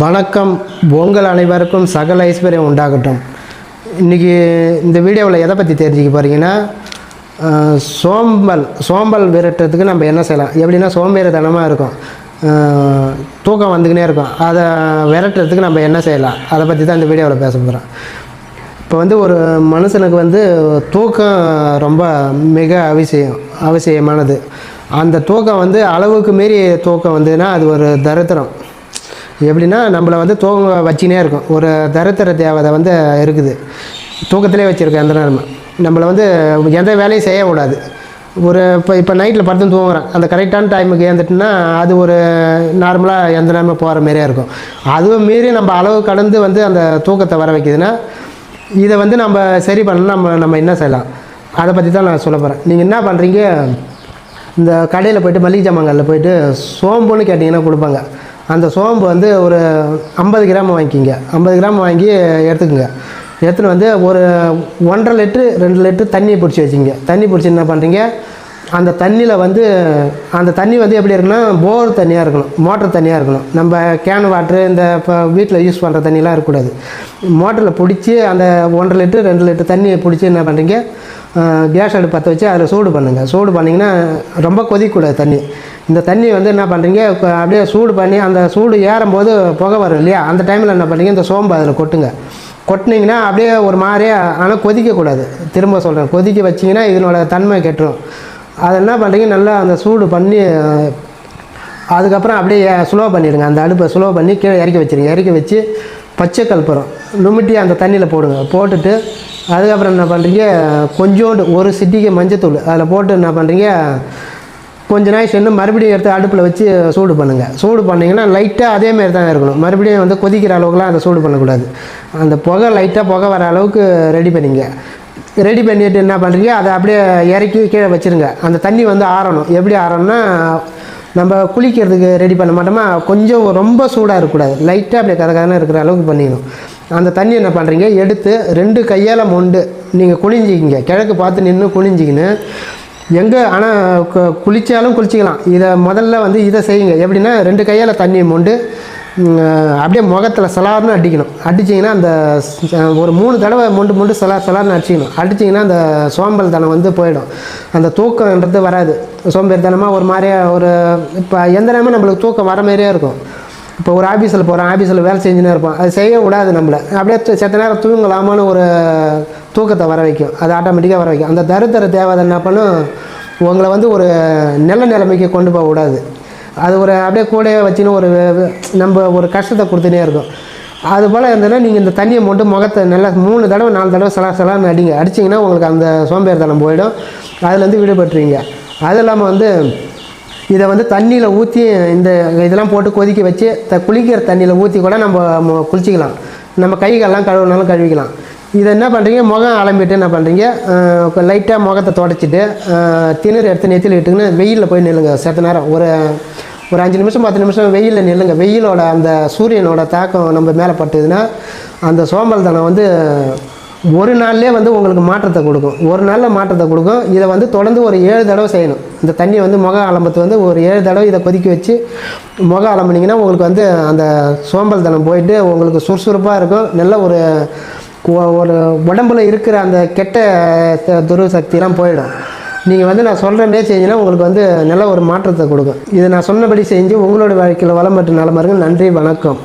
வணக்கம். உங்கள் அனைவருக்கும் சகல ஐஸ்வர்யம் உண்டாகட்டும். இன்றைக்கி இந்த வீடியோவில் எதை பற்றி தெரிஞ்சுக்க போகிறீங்கன்னா சோம்பல் சோம்பல் விரட்டுறதுக்கு நம்ம என்ன செய்யலாம்? எப்படின்னா சோம்பேறித்தனமாக இருக்கும். தூக்கம் வந்துக்கினே இருக்கும். அதை விரட்டுறதுக்கு நம்ம என்ன செய்யலாம்? அதை பற்றி தான் இந்த வீடியோவில் பேச போகிறோம் இப்போ வந்து ஒரு மனுஷனுக்கு வந்து தூக்கம் ரொம்ப மிக அவசியம் அவசியமானது. அந்த தூக்கம் வந்து அளவுக்கு மீறி தூக்கம் வந்ததுன்னா அது ஒரு தரித்திரம். எப்படின்னா நம்மளை வந்து தூங்க வச்சினே இருக்கும். ஒரு தரித்திர தேவதை வந்து இருக்குது. தூக்கத்திலே வச்சுருக்கோம் எந்த நேரமும் நம்மளை வந்து எந்த வேலையும் செய்யக்கூடாது. ஒரு இப்போ இப்போ நைட்டில் படுத்து தூங்குறேன். அந்த கரெக்டான டைமுக்கு ஏந்துட்டுன்னா அது ஒரு நார்மலாக எந்த நேரமும் போகிற மாதிரியே இருக்கும். அதுவும் மீறி நம்ம அளவு கடந்து வந்து அந்த தூக்கத்தை வர வைக்குதுன்னா இதை வந்து நம்ம சரி பண்ணணும் நம்ம நம்ம என்ன செய்யலாம்? அதை பற்றி தான் நான் சொல்ல போகிறேன் நீங்கள் என்ன பண்ணுறீங்க இந்த கடையில் போயிட்டு மளிகை ஜாமான்களில் போயிட்டு சோம்புன்னு கேட்டிங்கன்னா கொடுப்பாங்க. அந்த சோம்பு வந்து ஒரு ஐம்பது கிராம் வாங்கிக்கிங்க. ஐம்பது கிராம் வாங்கி எடுத்துக்கோங்க. எடுத்துன்னு வந்து ஒரு ஒன்றரை லிட்ரு ரெண்டு லிட்ரு தண்ணியை பிடிச்சி வச்சிங்க. தண்ணி பிடிச்சி என்ன பண்ணுறீங்க அந்த தண்ணியில் வந்து அந்த தண்ணி வந்து எப்படி இருக்குன்னா போர் தண்ணியாக இருக்கணும். மோட்டர் தண்ணியாக இருக்கணும். நம்ம கேன் வாட்ரு இந்த இப்போ வீட்டில் யூஸ் பண்ணுற தண்ணியெலாம் இருக்கக்கூடாது. மோட்டரில் பிடிச்சி அந்த ஒன்றரை லிட்டரு ரெண்டு லிட்டர் தண்ணியை பிடிச்சி என்ன பண்ணுறீங்க கேஸ் அடுப்பு பற்ற வச்சு அதில் சூடு பண்ணுங்கள் சூடு பண்ணிங்கன்னா ரொம்ப கொதிக்கக்கூடாது தண்ணி. இந்த தண்ணி வந்து என்ன பண்ணுறீங்க அப்படியே சூடு பண்ணி அந்த சூடு ஏறும்போது புகை வரும் இல்லையா? அந்த டைமில் என்ன பண்ணுறீங்க இந்த சோம்பு அதில் கொட்டுங்க. கொட்டினீங்கன்னா அப்படியே ஒரு மாதிரியே ஆனால் கொதிக்கக்கூடாது. திரும்ப சொல்கிறேன் கொதிக்க வச்சிங்கன்னா இதனோட தன்மை கெட்டுரும். அதை என்ன பண்ணுறீங்க நல்லா அந்த சூடு பண்ணி அதுக்கப்புறம் அப்படியே ஸ்லோ பண்ணிவிடுங்க அந்த அடுப்பை ஸ்லோ பண்ணி கீழே இறக்கி வச்சிருங்க. இறக்கி வச்சு பச்சை கற்பூரம் நுமிட்டி அந்த தண்ணியில் போடுங்க. போட்டுட்டு அதுக்கப்புறம் என்ன பண்ணுறீங்க கொஞ்சோண்டு ஒரு சிட்டிக்கு மஞ்சத்தூள் அதில் போட்டு என்ன பண்ணுறீங்க கொஞ்ச நாள் சென்று மறுபடியும் எடுத்து அடுப்பில் வச்சு சூடு பண்ணுங்கள் சூடு பண்ணிங்கன்னா லைட்டாக அதேமாரி தான் இருக்கணும். மறுபடியும் வந்து கொதிக்கிற அளவுக்குலாம் அதை சூடு பண்ணக்கூடாது. அந்த புகை லைட்டாக புகை வர அளவுக்கு ரெடி பண்ணிங்க. ரெடி பண்ணிட்டு என்ன பண்ணுறீங்க அதை அப்படியே இறக்கி கீழே வச்சுருங்க. அந்த தண்ணி வந்து ஆறணும். எப்படி ஆறணும்னா நம்ம குளிக்கிறதுக்கு ரெடி பண்ண மாட்டோமா? கொஞ்சம் ரொம்ப சூடாக இருக்கக்கூடாது. லைட்டாக அப்படியே கதகதன்னு இருக்கிற அளவுக்கு பண்ணிக்கணும். அந்த தண்ணி என்ன பண்ணுறீங்க எடுத்து ரெண்டு கையால் மொண்டு. நீங்கள் குனிஞ்சிக்கிங்க. கிழக்கு பார்த்து நின்று குனிஞ்சிக்கின்னு எங்கே? ஆனால் குளித்தாலும் குளிச்சிக்கலாம். இதை முதல்ல வந்து இதை செய்யுங்க. எப்படின்னா ரெண்டு கையால் தண்ணி மொண்டு அப்படியே முகத்தில் சலார்னு அடிக்கணும். அடிச்சிங்கன்னா அந்த ஒரு மூணு தடவை மொண்டு மொண்டு சலார் சலார்னு அடிச்சிக்கணும். அடிச்சிங்கன்னா அந்த சோம்பல் தனம் வந்து போயிடும். அந்த தூக்கம்ன்றது வராது. சோம்பேறித்தனமாக ஒரு மாதிரியாக ஒரு இப்போ எந்த நேரமும் நம்மளுக்கு தூக்கம் வர மாதிரியே இருக்கும். இப்போ ஒரு ஆஃபீஸில் போகிறோம் ஆஃபீஸில் வேலை செஞ்சுனே இருப்போம் அது செய்யக்கூடாது நம்மளை. அப்படியே செத்த நேரம் தூங்கலாமான்னு ஒரு தூக்கத்தை வர வைக்கும். அது ஆட்டோமேட்டிக்காக வர வைக்கும். அந்த தருத்தர தேவதை என்ன பண்ணும்? உங்களை வந்து ஒரு நல்ல நிலைமைக்கு கொண்டு போக கூடாது அது ஒரு அப்படியே கூடையே வச்சுன்னு ஒரு நம்ம ஒரு கஷ்டத்தை கொடுத்துனே இருக்கும். அது போல் இருந்ததுன்னா நீங்கள் இந்த தண்ணியை மட்டும் முகத்தை நல்லா மூணு தடவை நாலு தடவை சலா சலான்னு அடிங்க. அடிச்சிங்கன்னா உங்களுக்கு அந்த சோம்பேறித்தனம் போயிடும். அதுலேருந்து விடுபட்டுருவீங்க. அது இல்லாமல் வந்து இதை வந்து தண்ணியில் ஊற்றி இந்த இதெல்லாம் போட்டு கொதிக்க வச்சு த குளிக்கிற தண்ணியில் ஊற்றி கூட நம்ம மு- குளிச்சிக்கலாம். நம்ம கைகள்லாம் கழுவுனாலும் கழுவிக்கலாம். இதை என்ன பண்ணுறீங்க முகம் அலம்பிட்டு என்ன பண்ணுறீங்க லைட்டாக முகத்தை தொடச்சிட்டு திணறு எடுத்து நெத்தில் இட்டுக்குன்னு வெயிலில் போய் நில்லுங்க. செத்த நேரம் ஒரு ஒரு அஞ்சு நிமிஷம் பத்து நிமிஷம் வெயிலில் நில்லுங்க. வெயிலோட அந்த சூரியனோட தாக்கம் நம்ம மேலே பட்டுதுன்னா அந்த சோம்பல் தனம் வந்து ஒரு நாள்லேயே வந்து உங்களுக்கு மாற்றத்தை கொடுக்கும். ஒரு நாளில் மாற்றத்தை கொடுக்கும். இதை வந்து தொடர்ந்து ஒரு ஏழு தடவை செய்யணும். இந்த தண்ணி வந்து முக அலம்பத்து வந்து ஒரு ஏழு தடவை இதை கொதிக்க வச்சு முக அலம்புனீங்கன்னா உங்களுக்கு வந்து அந்த சோம்பல் தனம் போயிட்டு உங்களுக்கு சுறுசுறுப்பாக இருக்கும். நல்ல ஒரு ஒரு உடம்புல இருக்கிற அந்த கெட்ட துருவ சக்தியெல்லாம் போயிடும். நீங்கள் வந்து நான் சொல்கிற மாரி செஞ்சீங்கன்னா உங்களுக்கு வந்து நல்ல ஒரு மாற்றத்தை கொடுக்கும். இதை நான் சொன்னபடி செஞ்சு உங்களோட வாழ்க்கையில் வளம் மற்றும் நலமருங்க நன்றி வணக்கம்.